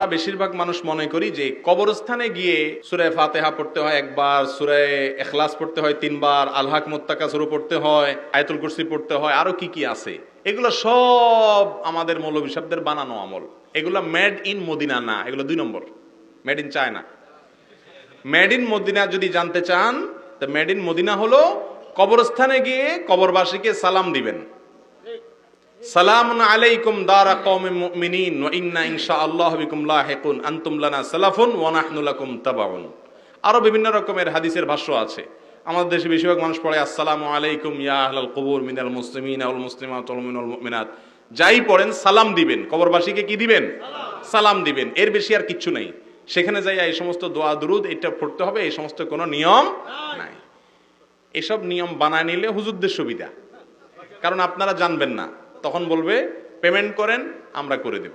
বেশিরভাগ মানুষ মনে করি যে কবরস্থানে গিয়ে সুরে ফাতেহা পড়তে হয় একবার, সুরে এখলাস পড়তে হয় তিনবার আলহাক মোত্তাকা শুরু পড়তে হয়, আয়তুল কুরসি পড়তে হয়, আরও কি কি আছে। এগুলো সব আমাদের মৌলবী বানানো আমল। এগুলো মেড ইন মদিনা না, এগুলো দুই নম্বর। Made in China made in Madina যদি জানতে চান, তো মেড ইন মদিনা হলো কবরস্থানে গিয়ে কবরবাসীকে সালাম দিবেন। সালামুন আলাইকুম দারা কওমিন মুমিনিন ওয়া ইন্না ইনশাআল্লাহু বিকুম লাহিকুন। আনতুম লানা সালাফুন ওয়া নাহনু লাকুম তাবাউন। আরও বিভিন্ন রকমের হাদিসের ভাষ্য আছে। আমাদের দেশে বেশিরভাগ মানুষ পড়ে, আসসালামু আলাইকুম ইয়া আহলাল কুবুর মিনাল মুসলিমিন ওয়াল মুসলিমাত ওয়াল মুমিনুল মুমিনাত। যাই পড়েন, সালাম দিবেন। কবরবাসীকে কি দিবেন? সালাম দিবেন। এর বেশি আর কিচ্ছু নেই। সেখানে যাই এই সমস্ত দোয়া, দুরুদ, এটা পড়তে হবে, এই সমস্ত কোনো নিয়ম নাই। এসব নিয়ম বানায় নিলে হুজুরদের সুবিধা। কারণ আপনারা জানবেন না। তখন বলবে পেমেন্ট করেন, আমরা করে দেব।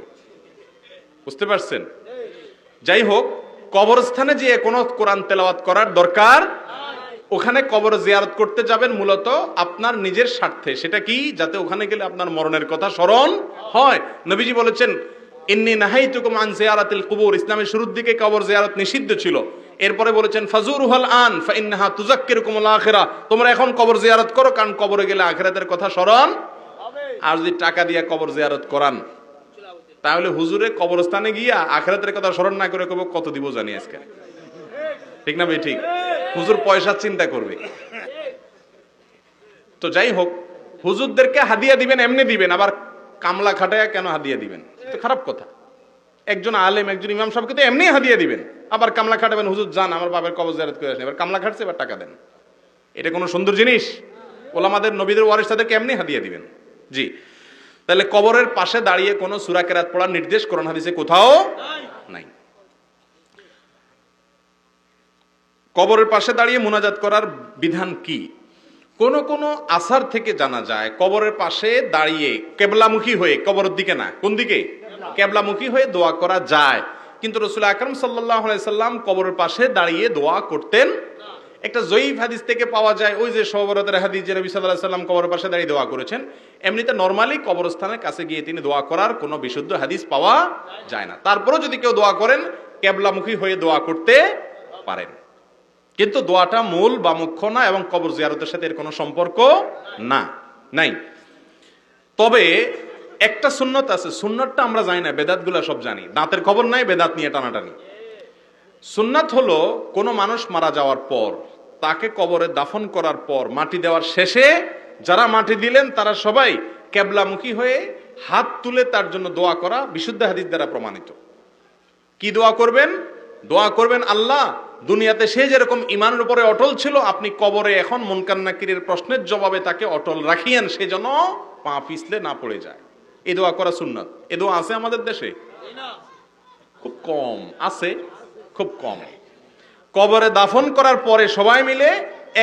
বুঝতে পারছেন? যাই হোক, কবরস্থানে যে কোনো কোরআন তেলাওয়াত করার দরকার, ওখানে কবর জিয়ারত করতে যাবেন মূলত আপনার নিজের স্বার্থে। সেটা কি? যাতে ওখানে গেলে আপনার মরণের কথা স্মরণ হয়। নবীজি বলেছেন, ইন্নি নাহাইতুকুম আন জিয়ারাতিল কুবুর। ইসলামের শুরুর দিকে কবর জিয়ারত নিষিদ্ধ ছিল। এরপরে বলেছেন, ফাজুরুহাল আন ফাইন্নাহা তুজাক্কিরুকুমুল আখিরা। তোমরা এখন কবর জিয়ারত করো, কারণ কবরে গেলে আখিরাতের কথা স্মরণ আর যদি টাকা দিয়ে কবর জিয়ারত করান, তাহলে হুজুরে কবরস্থানে গিয়া আখেরাতের কথা স্মরণ না করে কব কত দিব জানি আজকে? ঠিক না ভাই? ঠিক। হুজুর পয়সা চিন্তা করবে। তো যাই হোক, হুজুরদেরকে হাদিয়া দিবেন, এমনি দিবেন, আবার কামলা খাটায়া কেন হাদিয়া দিবেন? খারাপ কথা। একজন আলেম, একজন ইমাম সাহেবকে তো এমনি হাদিয়া দিবেন। আবার কামলা খাটাবেন, হুজুর, যান, আমার বাবার কবর জিয়ারত করে আসেন। এবার কামলা খাটছে, এবার টাকা দেন। এটা কোনো সুন্দর জিনিস? ওলামাদের নবীদের ওয়ারিস তাদেরকে এমনি হাদিয়া দিবেন। জি। তাহলে কবরের পাশে দাঁড়িয়ে কোনো সুরা কেরাত পড়ার নির্দেশ কোরআন হাদিসে কোথাও নাই। কবরের পাশে দাঁড়িয়ে মোনাজাত করার বিধান কি? কোন কোন আসার থেকে জানা যায়, কবরের পাশে দাঁড়িয়ে কেবলামুখী হয়ে, কবরের দিকে না, কোন দিকে? কেবলামুখী হয়ে দোয়া করা যায়। কিন্তু রসুল আকরম সাল্লাম কবরের পাশে দাঁড়িয়ে দোয়া করতেন একটা জয়ীফ হাদিস থেকে পাওয়া যায়, ওই যে সবরতের হাদিস যে নবী সাল্লাহ সাল্লাম কবরের পাশে দাঁড়িয়ে দোয়া করেছেন, এমনিতে নর্মালি কবরস্থানের কাছে গিয়ে তিনি দোয়া করার কোনো বিশুদ্ধ হাদিস পাওয়া যায় না। তারপরেও যদি কেউ দোয়া করেন, কেবলামুখী হয়ে দোয়া করতে পারেন। কিন্তু দোয়াটা মূল বা মুখ্য না এবং কবর জিয়ারতের সাথে এর কোনো সম্পর্ক না, নাই। তবে একটা সুন্নত আছে, সুন্নতটা আমরা জানি না, বেদাতগুলা সব জানি। দাঁতের খবর নাই, বেদাত নিয়ে টানাটানি। সুন্নাত হলো কোনো মানুষ মারা যাওয়ার পর তাকে কবরে দাফন করার পর মাটি দেওয়ার শেষে যারা মাটি দিলেন তারা সবাই কেবলামুখী হয়ে হাত তুলে তার জন্য দোয়া করা বিশুদ্ধ হাদিস দ্বারা প্রমাণিত। কি দোয়া করবেন? দোয়া করবেন আল্লাহ দুনিয়াতে সে যেরকম ইমানের উপরে অটল ছিল আপনি কবরে এখন মনকান্নাকিরের প্রশ্নের জবাবে তাকে অটল রাখিয়েন সে যেন পা পিছলে না পড়ে যায়। এ দোয়া করা সুন্নাত। এ দোয়া আছে আমাদের দেশে? খুব কম। আছে? খুব কম। কবরে দাফন করার পরে সবাই মিলে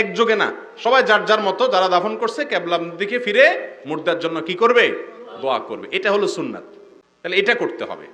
একযোগে না, সবাই যার যার মতো যারা দাফন করছে ক্যাবলাম দিকে ফিরে মুর্দার জন্য কি করবে? দোয়া করবে। এটা হলো সুন্নাত। তাহলে এটা করতে হবে।